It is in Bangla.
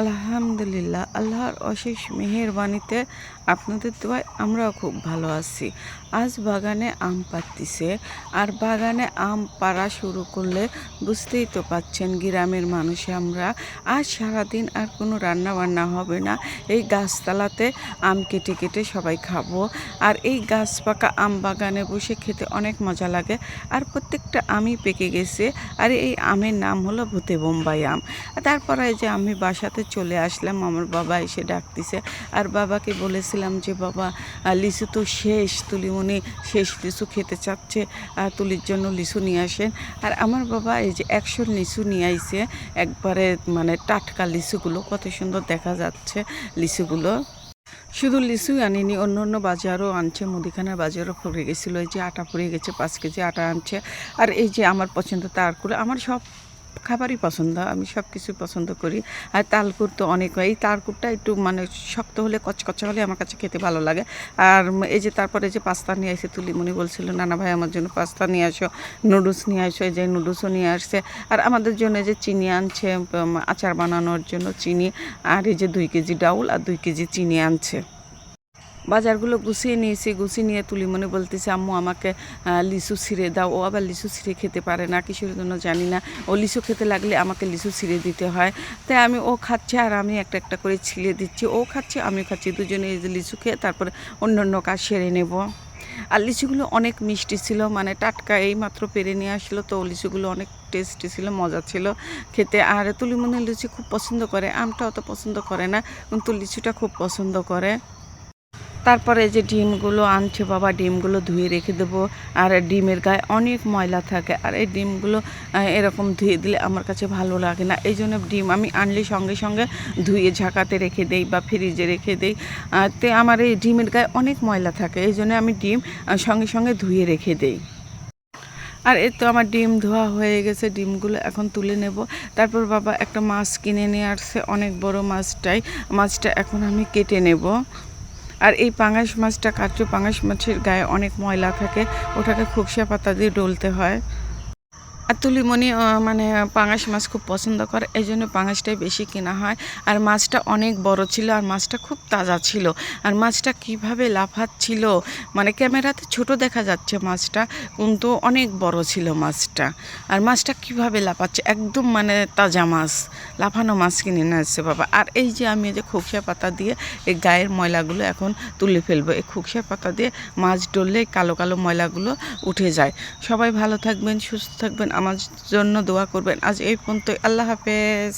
আলহামদুলিল্লাহ, আল্লাহর অশেষ মেহেরবানিতে আপনাদের দোয়ায় আমরাও খুব ভালো আছি। আজ বাগানে আম পাড়তিছে, আর বাগানে আম পাড়া শুরু করলে বুঝতেই তো পাচ্ছেন গ্রামের মানুষে আমরা আজ সারাদিন আর কোনো রান্না বান্না হবে না। এই গাছতলাতে আম কেটে কেটে সবাই খাব, আর এই গাছ পাকা আম বাগানে বসে খেতে অনেক মজা লাগে। আর প্রত্যেকটা আমই পেকে গেছে, আর এই আমের নাম হলো ভূতে বোম্বাই আম। তারপরে যে আমি বাসাতে চলে আসলাম, আমার বাবা এসে ডাকতেছে। আর বাবাকে বলেছিলাম যে, বাবা লিচু তো শেষ তুলিমণি শেষ লিচু খেতে চাচ্ছে, আর তুলির জন্য লিচু নিয়ে আসেন। আর আমার বাবা এই যে একশো লিচু নিয়ে আইছে, একবারে মানে টাটকা লিচুগুলো, কত সুন্দর দেখা যাচ্ছে লিচুগুলো। শুধু লিচুই আনিনি অন্য অন্য বাজারও আনছে, মুদিখানার বাজারও পড়ে গেছিল, এই যে আটা পড়ে গেছে, পাঁচ কেজি আটা আনছে। আর এই যে আমার পছন্দ তারকুলে আমার সব খাবারই পছন্দ, আমি সব কিছু পছন্দ করি। আর তালকুর তো অনেক হয়। এই তালকুরটা একটু মানে শক্ত হলে, কচকচা হলে আমার কাছে খেতে ভালো লাগে। আর এই যে তারপরে যে পাস্তা নিয়ে আসে তুলিমণি বলছিল, নানা ভাই, আমার জন্য পাস্তা নিয়ে আসো, নুডলস নিয়ে আসো। যে নুডলসও নিয়ে আসছে। আর আমাদের জন্য যে চিনি আনছে আচার বানানোর জন্য চিনি, আর এই যে দুই কেজি ডাউল আর দুই কেজি চিনি আনছে। বাজারগুলো গুছিয়ে নিয়েছি, গুছিয়ে নিয়ে তুলি মনে বলতেছে, আম্মু, আমাকে লিচু ছিঁড়ে দাও। ও আবার লিচু ছিঁড়ে খেতে পারে না, কিসের জন্য জানি না। ও লিচু খেতে লাগলে আমাকে লিচু ছিঁড়ে দিতে হয়। তাই আমি, ও খাচ্ছে আর আমি একটা একটা করে ছিঁড়ে দিচ্ছি। ও খাচ্ছে, আমি খাচ্ছি। দুজনে এই যে লিচু খেয়ে তারপরে অন্য অন্য কাজ সেরে নেব। আর লিচুগুলো অনেক মিষ্টি ছিল মানে টাটকা এই মাত্র পেরে নিয়ে আসলো, তো লিচুগুলো অনেক টেস্টি ছিল, মজা ছিল খেতে। আর তুলিমনি লিচু খুব পছন্দ করে আমটা অত পছন্দ করে না, কিন্তু লিচুটা খুব পছন্দ করে। তারপরে যে ডিমগুলো আনছে, বাবা, ডিমগুলো ধুয়ে রেখে দেবো। আর ডিমের গায়ে অনেক ময়লা থাকে, আর এই ডিমগুলো এরকম ধুয়ে দিলে আমার কাছে ভালো লাগে না। এই জন্য ডিম আমি আনলে সঙ্গে সঙ্গে ধুয়ে ঝাঁকাতে রেখে দেই বা ফ্রিজে রেখে দেই। তে আমার এই ডিমের গায়ে অনেক ময়লা থাকে, এই জন্য আমি ডিম সঙ্গে সঙ্গে ধুয়ে রেখে দেই। আর এই তো আমার ডিম ধোয়া হয়ে গেছে, ডিমগুলো এখন তুলে নেব। তারপর বাবা একটা মাছ কিনে নিয়ে আসছে, অনেক বড় মাছটাই। মাছটা এখন আমি কেটে নেব। আর এই পাঙাশ মাছটা কাটছো পাঙাশ মাছের গায়ে অনেক ময়লা থাকে, ওটাকে খুবসা পাতা দিয়ে ডলতে হয়। আর তুলিমণি মানে পাঙাশ মাছ খুব পছন্দ করে, এই জন্য পাঙাশটাই বেশি কেনা হয়। আর মাছটা অনেক বড় ছিল আর মাছটা খুব তাজা ছিল। আর মাছটা কীভাবে লাফাচ্ছিল মানে ক্যামেরাতে ছোট দেখা যাচ্ছে মাছটা, কিন্তু অনেক বড় ছিল মাছটা। আর মাছটা কীভাবে লাফাচ্ছে, একদম মানে তাজা মাছ, লাফানো মাছ কিনে নিয়ে আসছে বাবা। আর এই যে আমি যে খুকসা পাতা দিয়ে এই গায়ের ময়লাগুলো এখন তুলে ফেলব, এই খুকসা পাতা দিয়ে মাছ ডললে কালো কালো ময়লাগুলো উঠে যায়। সবাই ভালো থাকবেন, সুস্থ থাকবেন। আমার জন্য দোয়া করবেন। আজ এই পর্যন্ত আল্লাহ হাফেজ।